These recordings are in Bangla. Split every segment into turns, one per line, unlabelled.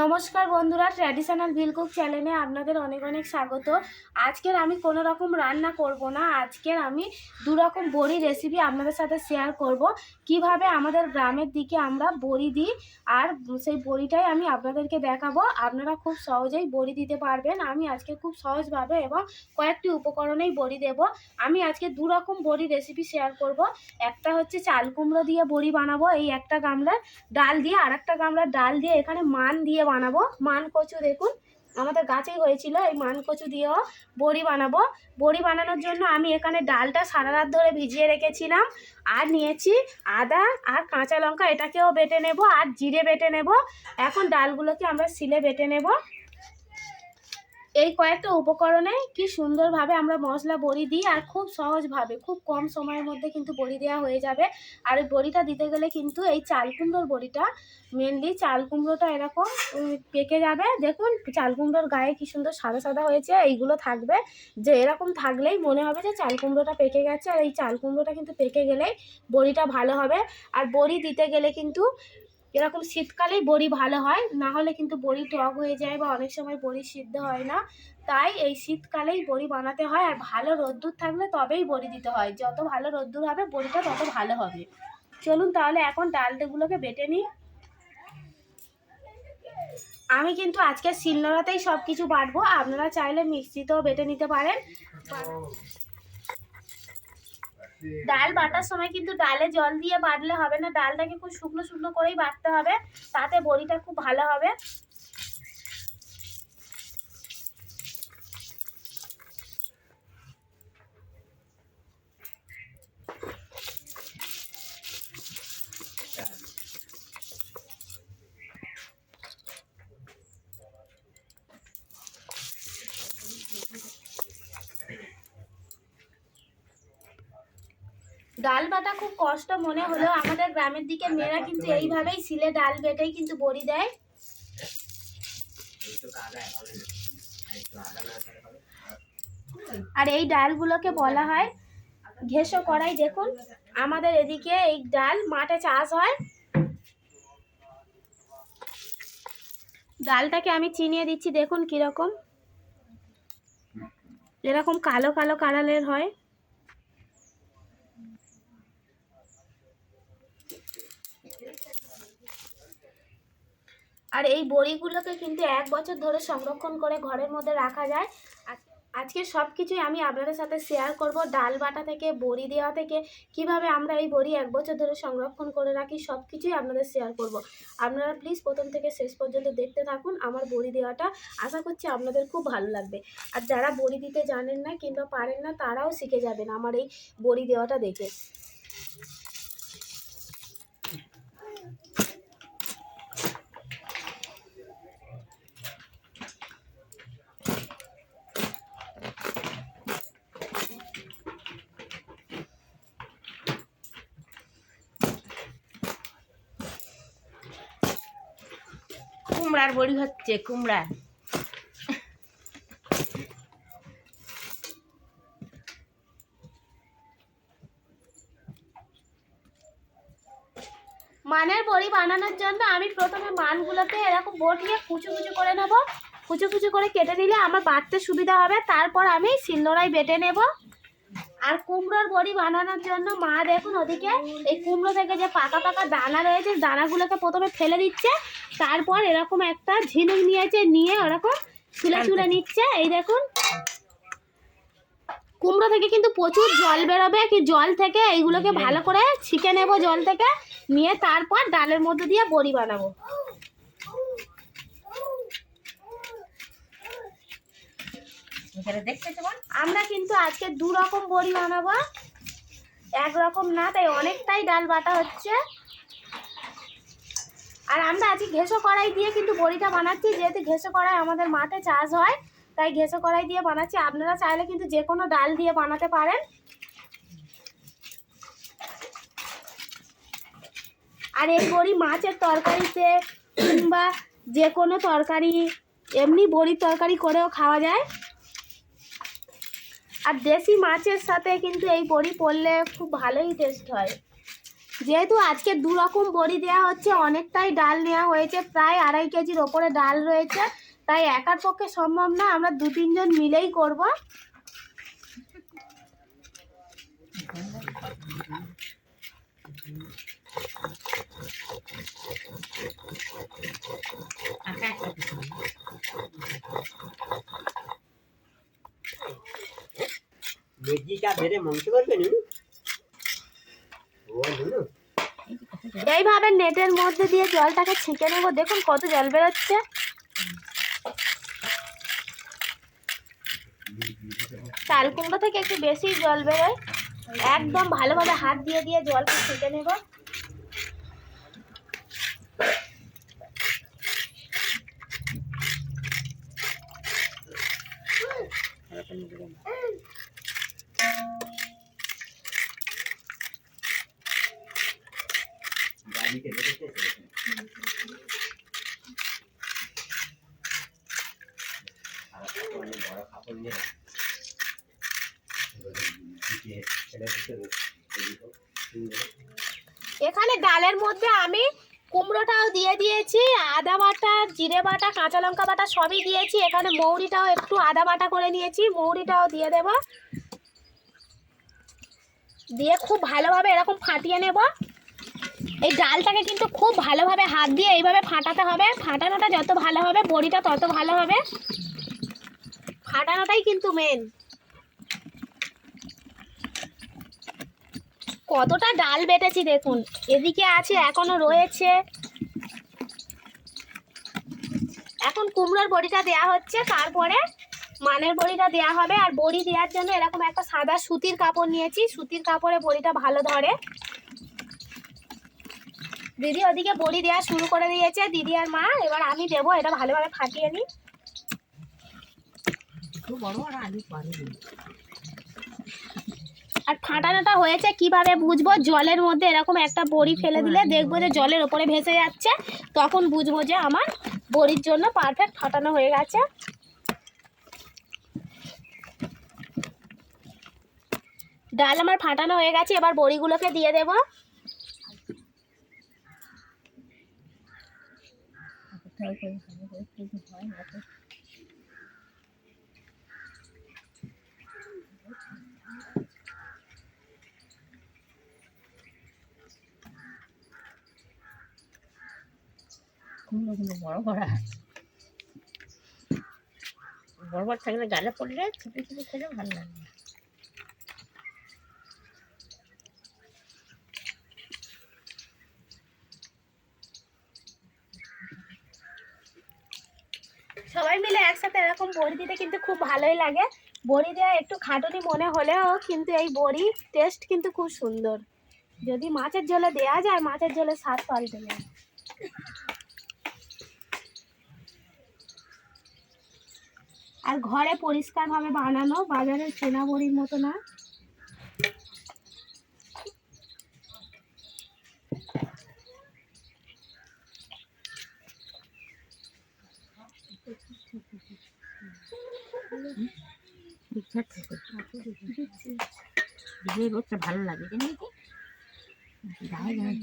নমস্কার বন্ধুরা ট্র্যাডিশনাল ভিলকুক চ্যানেলে আপনাদের অনেক অনেক স্বাগত। আজকের আমি কোনো রকম রান্না করব না, আজকের আমি দু রকম বড়ি রেসিপি আপনাদের সাথে শেয়ার করব। কীভাবে আমাদের গ্রামের দিকে আমরা বড়ি দিই আর সেই বড়িটাই আমি আপনাদেরকে দেখাবো। আপনারা খুব সহজেই বড়ি দিতে পারবেন। আমি আজকে খুব সহজভাবে এবং কয়েকটি উপকরণেই বড়ি দেব। আমি আজকে দু রকম বড়ি রেসিপি শেয়ার করব। একটা হচ্ছে চাল কুমড়ো দিয়ে বড়ি বানাবো, এই একটা গামলার ডাল দিয়ে আর একটা গামলার ডাল দিয়ে এখানে মান দিয়ে বানাবো। মান কচু দেখুন। আমাদের গাছেই হয়েছিল এই মানকচু দিয়েও বড়ি বানাবো। বড়ি বানানোর জন্য আমি এখানে ডালটা সারা রাত ধরে ভিজিয়ে রেখেছিলাম। আর নিয়েছি আদা আর কাঁচা লঙ্কা, এটাকেও বেটে নেব আর জিরে বেটে নেব। এখন ডালগুলোকে আমরা শিলে বেটে নেব। এই কয়েকটা উপকরণে কি সুন্দরভাবে আমরা মশলা বড়ি দিই আর খুব সহজভাবে, খুব কম সময়ের মধ্যে কিন্তু বড়ি দেওয়া হয়ে যাবে। আর বড়িটা দিতে গেলে কিন্তু এই চাল কুমড়োর বড়িটা মেনলি চাল কুমড়োটা এরকম পেকে যাবে। দেখুন, চাল কুমড়োর গায়ে কি সুন্দর সাদা সাদা হয়েছে, এইগুলো থাকবে। যে এরকম থাকলেই মনে হবে যে চাল কুমড়োটা পেকে গেছে, আর এই চাল কুমড়োটা কিন্তু পেকে গেলেই বড়িটা ভালো হবে। আর বড়ি দিতে গেলে কিন্তু এরকম শীতকালেই বড়ি ভালো হয়, না হলে কিন্তু বড়ি টক হয়ে যায় বা অনেক সময় বড়ি সিদ্ধ হয় না। তাই এই শীতকালেই বড়ি বানাতে হয় আর ভালো রোদ্দুর থাকলে তবেই বড়ি দিতে হয়। যত ভালো রোদ্দুর হবে, বড়িটা তত ভালো হবে। চলুন তাহলে এখন ডালটাগুলোকে বেটে নিই। আমি কিন্তু আজকে শিলনোড়াতেই সব কিছু বাটবো। আপনারা চাইলে মিক্সিতেও বেটে নিতে পারেন। ডাল বাটার সময় কিন্তু ডালে জল দিয়ে বাটলে হবে না, ডালটাকে খুব শুকনো শুকনো করেই বাটতে হবে, তাতে বড়িটা খুব ভালো হবে। ডাল বাটা খুব কষ্ট মনে হলেও আমাদের গ্রামের দিকে মেয়েরা কিন্তু এইভাবেই সিলে ডাল বেটেই কিন্তু বড়ি দেয়। আর এই ডালগুলোকে বলা হয় ঘেঁষো করাই দেখুন। আমাদের এদিকে এই ডাল মাঠে চাষ হয়। ডালটাকে আমি চিনিয়ে দিচ্ছি, দেখুন কীরকম। এরকম কালো কালো কালারের হয়। আর এই বড়িগুলোকে কিন্তু এক বছর ধরে সংরক্ষণ করে ঘরের মধ্যে রাখা যায়। আজ- আজকে সব কিছুই আমি আপনাদের সাথে শেয়ার করব ডাল বাটা থেকে, বড়ি দেওয়া থেকে, কীভাবে আমরা এই বড়ি এক বছর ধরে সংরক্ষণ করে রাখি সব কিছুই আপনাদের শেয়ার করব। আপনারা প্লিজ প্রথম থেকে শেষ পর্যন্ত দেখতে থাকুন আমার বড়ি দেওয়াটা। আশা করছি আপনাদের খুব ভালো লাগবে। আর যারা বড়ি দিতে জানেন না কিংবা পারেন না, তারাও শিখে যাবেন আমার এই বড়ি দেওয়াটা দেখে।
কুমড়ার বড়ি হচ্ছে, কুমড়া।
মানের বড়ি বানানোর জন্য আমি প্রথমে মানগুলোকে এরকম বটিয়ে কুচু কুচু করে নেব। কুচু কুচু করে কেটে নিলে আমার বাটতে সুবিধা হবে। তারপর আমি শিলনোড়ায় বেটে নেব। আর কুমড়োর বড়ি বানানোর জন্য মা দেখুন ওদিকে এই কুমড়ো থেকে যে পাকা পাকা দানা রয়েছে দানাগুলোকে প্রথমে ফেলে দিচ্ছে তারপর এরকম একটা ঝিনুক নিয়েছে নিয়ে ওরকম চুলে চুলে নিচ্ছে। এই দেখুন কুমড়ো থেকে কিন্তু প্রচুর জল বেরোবে কি জল থেকে এইগুলোকে ভালো করে ছিকে নেব জল থেকে নিয়ে তারপর ডালের মধ্যে দিয়ে বড়ি বানাবো
এখানে দেখতে কেমন
আমরা কিন্তু আজকে দু রকম বড়ি বানাবো। এক রকম না, তাই অনেকটাই ডাল বাটা হচ্ছে। আর আমরা আজকে ঘেঁষো কড়াই দিয়ে কিন্তু বড়িটা বানাচ্ছি। যেহেতু ঘেঁষো কড়াই আমাদের মাঠে চাষ হয়, তাই ঘেঁষো কড়াই দিয়ে বানাচ্ছি। আপনারা চাইলে কিন্তু যে কোনো ডাল দিয়ে বানাতে পারেন। আর এই বড়ি মাছের তরকারিতে কিংবা যে কোনো তরকারি, এমনি বড়ির তরকারি করেও খাওয়া যায়। আর দেশি মাছের সাথে কিন্তু এই বড়ি পড়লে খুব ভালোই টেস্ট হয়। যেহেতু আজকে দু রকম বড়ি দেওয়া হচ্ছে, অনেকটাই ডাল নেওয়া হয়েছে, প্রায় আড়াই কেজির ওপরে ডাল রয়েছে। তাই একার পক্ষে সম্ভব না, আমরা দু তিনজন মিলেই করব। এইভাবে নেটের মধ্যে দিয়ে জলটাকে ছেঁকে নেব। দেখুন কত জল বেরোচ্ছে। চাল কুমড়ো থেকে একটু বেশি জল বেরোয়। একদম ভালোভাবে হাত দিয়ে দিয়ে জলটা ছেঁকে নেব।
তারপর নিয়ে দেবেন।
গাড়িতে দেখেছে আর একটা অনেক
এখানে ডালের মধ্যে আমি কুমড়োটাও দিয়ে দিয়েছি, আদা বাটা, জিরে বাটা, কাঁচা লঙ্কা বাটা সবই দিয়েছি। এখানে মৌরিটাও একটু আদা বাটা করে নিয়েছি, মৌরিটাও দিয়ে দেব। দিয়ে খুব ভালোভাবে এরকম ফাটিয়ে নেব। এই ডালটাকে কিন্তু খুব ভালোভাবে হাত দিয়ে এইভাবে ফাটাতে হবে। ফাটানোটা যত ভালো হবে, বড়িটা তত ভালো হবে। ফাটানোটাই কিন্তু মেন কতটা ডাল বেটেছি দেখুন। এদিকে আছে, এখনও রয়েছে। এখন কুমড়োর বড়িটা দেয়া হচ্ছে, তারপরে মানের বড়িটা দেয়া হবে। আর বড়ি দেওয়ার জন্য এরকম একটা সাদা সুতির কাপড় নিয়েছি। সুতির কাপড়ে বড়িটা ভালো ধরে। দিদি ওদিকে বড়ি দেওয়া শুরু করে দিয়েছে। দিদি আর মা এবার আমি দেবো এটা ভালোভাবে ফাটিয়ে নিই। আর ফাটানোটা হয়েছে কীভাবে বুঝব? জলের মধ্যে এরকম একটা বড়ি ফেলে দিলে দেখব যে জলের ওপরে ভেসে যাচ্ছে। তখন বুঝব যে আমার বড়ির জন্য পারফেক্ট ফাটানো হয়ে গেছে। ডাল আমার ফাটানো হয়ে গেছে এবার বড়িগুলোকে দিয়ে দেব।
কোথাও করে যদি হয় না বড় বড় বড় থাকলে গালে পড়লে ছোটো ছোটো খেলে ভালো লাগবে
সবাই মিলে একসাথে এরকম বড়ি দিতে কিন্তু খুব ভালোই লাগে। বড়ি দেওয়া একটু খাটুনি মনে হলেও কিন্তু এই বড়ি টেস্ট কিন্তু খুব সুন্দর। যদি মাছের ঝোলে দেওয়া যায়, মাছের ঝোলে স্বাদ পাল্টে যায় আর ঘরে পরিষ্কারভাবে বানানো বাজারের চেনা বড়ির মতো না।
ইচ্ছা থাকে দিলে রোদটা ভালো লাগে জানি কি? গায়ে গায়ে।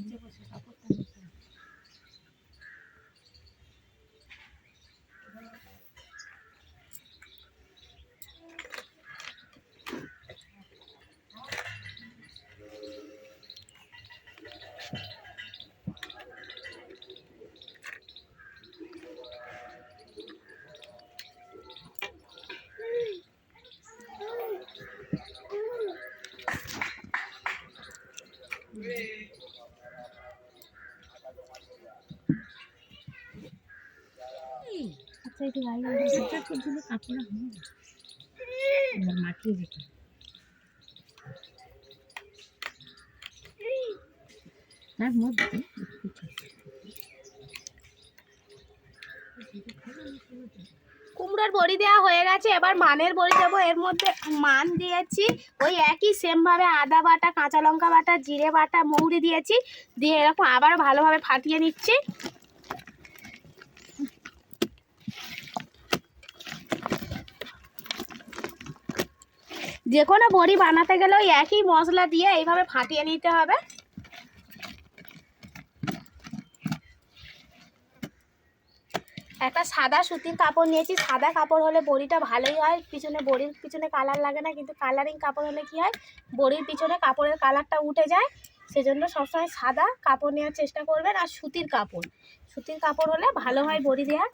আচ্ছা একটু
দিলে কাপড় হবে। তার মধ্যে
কুমড়োর বড়ি দেওয়া হয়ে গেছে এবার মানের বড়ি দেবো। এর মধ্যে মান দিয়েছি ওই একই সেমভাবে আদা বাটা কাঁচা লঙ্কা বাটা জিরে বাটা মৌরি দিয়েছি। দিয়ে এরকম আবার ভালোভাবে ফাটিয়ে নিচ্ছি। যে কোনো বড়ি বানাতে গেলে ওই একই মশলা দিয়ে এইভাবে ফাটিয়ে নিতে হবে। একটা সাদা সুতির কাপড় নিয়েছি, সাদা কাপড় হলে বড়িটা ভালোই হয়। পিছনে বড়ির পিছনে কালার লাগে না, কিন্তু কালারিং কাপড় হলে কি হয়? বড়ির পিছনে কাপড়ের কালারটা উঠে যায়, সেজন্য সবসময় সাদা কাপড় নেওয়ার চেষ্টা করবেন আর সুতির কাপড়। সুতির কাপড় হলে ভালো হয় বড়ি দেওয়া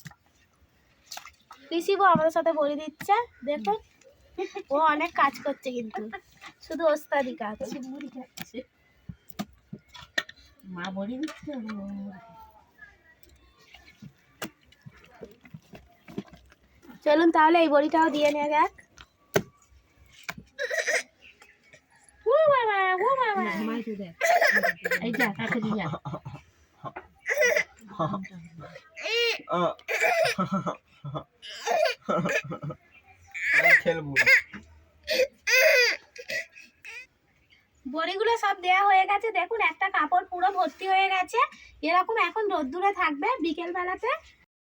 পিসিবো আমাদের সাথে বড়ি দিচ্ছে, দেখুন। ও অনেক কাজ করছে কিন্তু। শুধু ওস্তাদি কাজ।
মুড়ি খাচ্ছে মা বড়ি দিচ্ছে।
চলুন তাহলে এই বড়িটাও দিয়ে নেওয়া যাক। ও বাবা ও বাবা
ঘুমাই তো দেখ এই যা তাড়াতাড়ি যা
আমি খেলব
বড়িগুলো সব দেওয়া হয়ে গেছে দেখুন, একটা কাপড় পুরো ভর্তি হয়ে গেছে। এরকম এখন রোদ্দুরে থাকবে বিকেল বেলাতে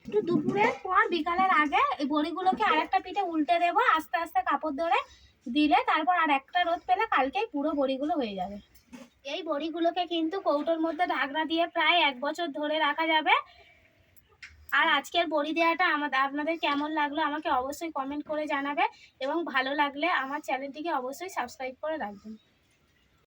একটু দুপুরের পর বিকালের আগে বড়িগুলোকে আরেকটা পিঠে উল্টে দেবো, আস্তে আস্তে কাপড় ধরে দিলে তারপর আর একটা রোদ পেলে কালকেই পুরো বড়িগুলো হয়ে যাবে। এই বড়িগুলোকে কিন্তু কৌটোর মধ্যে ঢাকনা দিয়ে প্রায় এক বছর ধরে রাখা যাবে। আর আজকের বড়ি দেওয়াটা আমাদের আপনাদের কেমন লাগল আমাকে অবশ্যই কমেন্ট করে জানাবে এবং ভালো লাগলে আমার চ্যানেলটিকে অবশ্যই সাবস্ক্রাইব করে রাখবেন।